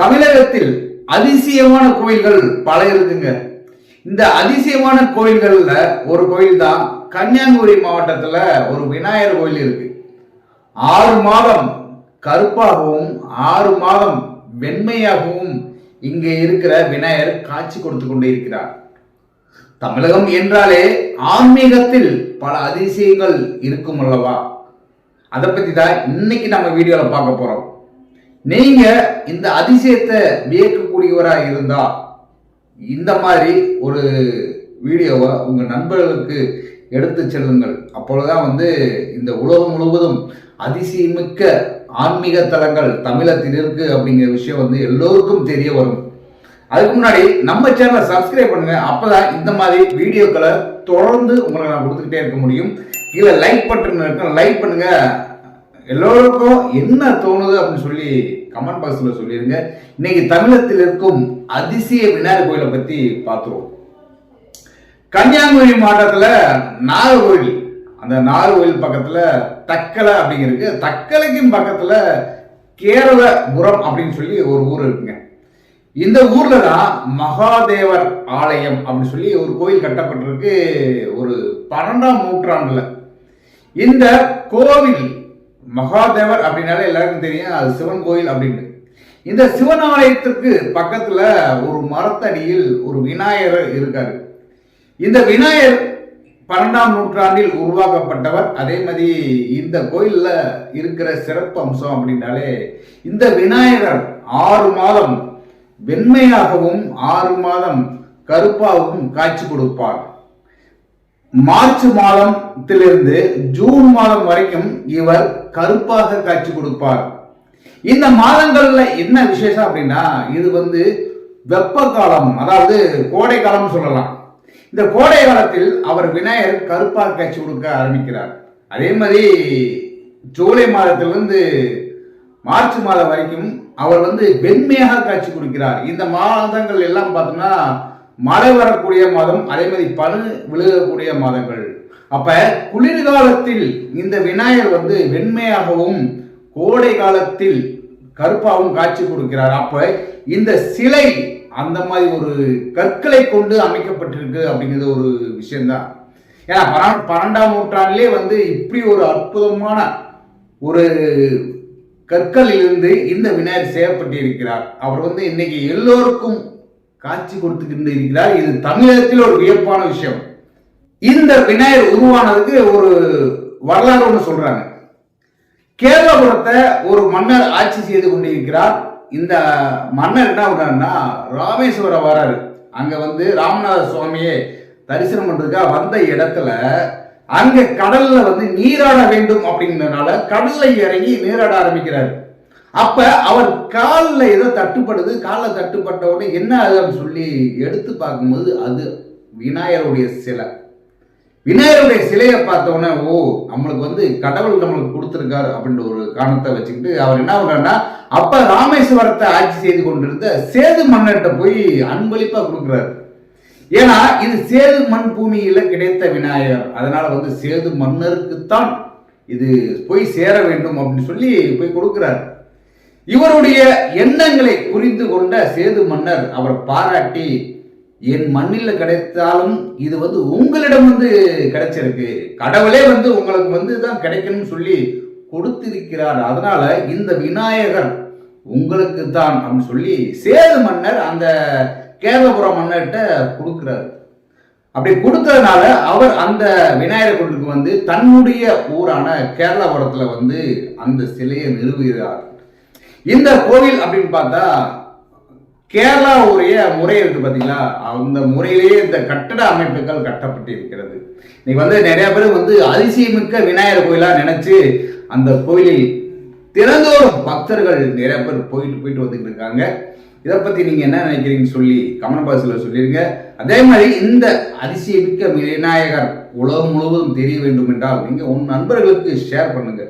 தமிழகத்தில் அதிசயமான கோயில்கள் பல இருக்குங்க. இந்த அதிசயமான கோயில்கள்ல ஒரு கோயில் தான் கன்னியாகுமரி மாவட்டத்துல ஒரு விநாயகர் கோயில் இருக்கு. ஆறு மாதம் கருப்பாகவும் ஆறு மாதம் வெண்மையாகவும் இங்கே இருக்கிற விநாயகர் காட்சி கொடுத்து கொண்டே இருக்கிறார். தமிழகம் என்றாலே ஆன்மீகத்தில் பல அதிசயங்கள் இருக்கும் அல்லவா? அதை பத்தி தான் இன்னைக்கு நம்ம வீடியோல பார்க்க போறோம். நீங்க இந்த அதிசயத்தை வியக்கக்கூடியவராக இருந்தா இந்த மாதிரி ஒரு வீடியோவை உங்க நண்பர்களுக்கு எடுத்து செல்லுங்கள். அப்பொழுதுதான் வந்து இந்த உலகம் முழுவதும் அதிசயமிக்க ஆன்மீக தலங்கள் தமிழத்தில் இருக்கு அப்படிங்கிற விஷயம் வந்து எல்லோருக்கும் தெரிய வரும். அதுக்கு முன்னாடி நம்ம சேனலை சப்ஸ்கிரைப் பண்ணுங்க. அப்பதான் இந்த மாதிரி வீடியோக்களை தொடர்ந்து உங்களுக்கு நான் கொடுத்துக்கிட்டே இருக்க முடியும். கீழே லைக் பட்டன் இருக்கும் லைக் பண்ணுங்க. எல்லோருக்கும் என்ன தோணுது அப்படின்னு சொல்லி கமெண்ட் பாக்ஸ்ல சொல்லிருங்க. இன்னைக்கு தமிழகத்தில் இருக்கும் அதிசய விநாயகர் கோயிலை பத்தி பார்த்துருவோம். கன்னியாகுமரி மாவட்டத்துல நாகர்கோவில் அந்த நாகர்கோவில் பக்கத்துல தக்கலை அப்படிங்கிறது தக்கலைக்கும் பக்கத்துல கேரளபுரம் அப்படின்னு சொல்லி ஒரு ஊர் இருக்குங்க. இந்த ஊர்ல தான் மகாதேவர் ஆலயம் அப்படின்னு சொல்லி ஒரு கோயில் கட்டப்பட்டிருக்கு ஒரு பன்னெண்டாம் நூற்றாண்டுல. இந்த கோவில் மகாதேவர் அப்படின்னாலே எல்லாருக்கும் தெரியும் அது சிவன் கோயில் அப்படின்னு இந்த சிவன் ஆலயத்திற்கு பக்கத்துல ஒரு மரத்தடியில் ஒரு விநாயகர் இருக்காரு. இந்த விநாயகர் பன்னெண்டாம் நூற்றாண்டில் உருவாக்கப்பட்டவர். அதே மாதிரி இந்த கோயிலில் இருக்கிற சிறப்பு அம்சம் அப்படின்னாலே இந்த விநாயகர் ஆறு மாதம் வெண்மையாகவும் ஆறு மாதம் கருப்பாகவும் காட்சி கொடுப்பார். மார்ச் மாதத்திலிருந்து ஜூன் மாதம் வரைக்கும் இவர் கருப்பாக காட்சி கொடுப்பார். இந்த மாதங்கள்ல என்ன விசேஷம் அப்படின்னா இது வந்து வெப்ப காலம் அதாவது கோடை காலம் சொல்லலாம். இந்த கோடை காலத்தில் அவர் விநாயகர் கருப்பாக காட்சி கொடுக்க ஆரம்பிக்கிறார். அதே மாதிரி ஜூலை மாதத்திலிருந்து மார்ச் மாதம் வரைக்கும் அவர் வந்து வெண்மையாக காட்சி கொடுக்கிறார். இந்த மாதங்கள் எல்லாம் பார்த்தோம்னா மழை வரக்கூடிய மாதம் அதே மாதிரி பனு விழுகக்கூடிய மாதங்கள். அப்ப குளிர்காலத்தில் இந்த விநாயகர் வந்து வெண்மையாகவும் கோடை காலத்தில் கருப்பாகவும் காட்சி கொடுக்கிறார். அப்ப இந்த சிலை அந்த மாதிரி ஒரு கற்களை கொண்டு அமைக்கப்பட்டிருக்கு அப்படிங்கிறது ஒரு விஷயம்தான். ஏன்னா பன்னெண்டாம் நூற்றாண்டிலே வந்து இப்படி ஒரு அற்புதமான ஒரு கற்களிலிருந்து இந்த விநாயகர் செய்யப்பட்டிருக்கிறார். அவர் வந்து இன்னைக்கு எல்லோருக்கும் காட்சி கொடுத்துக்கிட்டு இருக்கிறார். இது தமிழகத்தில் ஒரு வியப்பான விஷயம். இந்த விநாயகர் உருவானதுக்கு ஒரு வரலாறு ஒன்று சொல்றாங்க. கேரளபுரத்தை ஒரு மன்னர் ஆட்சி செய்து கொண்டிருக்கிறார். இந்த மன்னர் என்ன பண்றாருன்னா ராமேஸ்வரம் வராரு. அங்க வந்து ராமநாத சுவாமியை தரிசனம் பண்றதுக்காக வந்த இடத்துல அங்க கடல்ல வந்து நீராட வேண்டும் அப்படிங்கிறதுனால கடல்ல இறங்கி நீராட ஆரம்பிக்கிறாரு. அப்ப அவர் காலில் ஏதோ தட்டுப்படுது காலில் தட்டுப்பட்ட உடனே என்ன ஆகுதுன்னு சொல்லி எடுத்து பார்க்கும்போது அது விநாயகருடைய சிலை. விநாயகருடைய சிலையை பார்த்தோன்னே ஓ நம்மளுக்கு வந்து கடவுள் நம்மளுக்கு கொடுத்துருக்காரு அப்படின்ற ஒரு காரணத்தை வச்சுக்கிட்டு அவர் என்ன பண்ணுறாருன்னா அப்ப ராமேஸ்வரத்தை ஆட்சி செய்து கொண்டிருந்த சேது மன்னர்கிட்ட போய் அன்பளிப்பா கொடுக்குறாரு. ஏன்னா இது சேது மண் பூமியில கிடைத்த விநாயகர். அதனால வந்து சேது மன்னருக்குத்தான் இது போய் சேர வேண்டும் அப்படின்னு சொல்லி போய் கொடுக்குறாரு. இவருடைய எண்ணங்களை புரிந்து கொண்ட சேது மன்னர் அவர் பாராட்டி என் மண்ணில் கிடைத்தாலும் இது வந்து உங்களிடம் வந்து கிடைச்சிருக்கு. கடவுளே வந்து உங்களுக்கு வந்து தான் கிடைக்கணும்னு சொல்லி கொடுத்திருக்கிறார். அதனால இந்த விநாயகர் உங்களுக்கு தான் அப்படின்னு சொல்லி சேது மன்னர் அந்த கேரளபுரம் மன்னர்கிட்ட கொடுக்கிறார். அப்படி கொடுத்ததுனால அவர் அந்த விநாயகர் கோயிலுக்கு வந்து தன்னுடைய ஊரான கேரளாபுரத்தில் வந்து அந்த சிலையை நிறுவுகிறார் இந்த கோவில் அப்படின்னு பார்த்தா கேரளாவுடைய முறை இருக்கு பார்த்தீங்களா அந்த முறையிலேயே இந்த கட்டட அமைப்புகள் கட்டப்பட்டு இருக்கிறது. இன்னைக்கு வந்து நிறைய பேர் வந்து அதிசயமிக்க விநாயகர் கோயிலா நினைச்சு அந்த கோயிலில் திறந்தோறும் பக்தர்கள் நிறைய பேர் போயிட்டு போயிட்டு வந்துட்டு இருக்காங்க. இதை பத்தி நீங்க என்ன நினைக்கிறீங்கன்னு சொல்லி கமெண்ட் பாக்ஸ்ல சொல்லிருங்க. அதே மாதிரி இந்த அதிசயமிக்க விநாயகர் உலகம் முழுவதும் தெரிய வேண்டும் என்றால் நீங்க உன் நண்பர்களுக்கு ஷேர் பண்ணுங்க.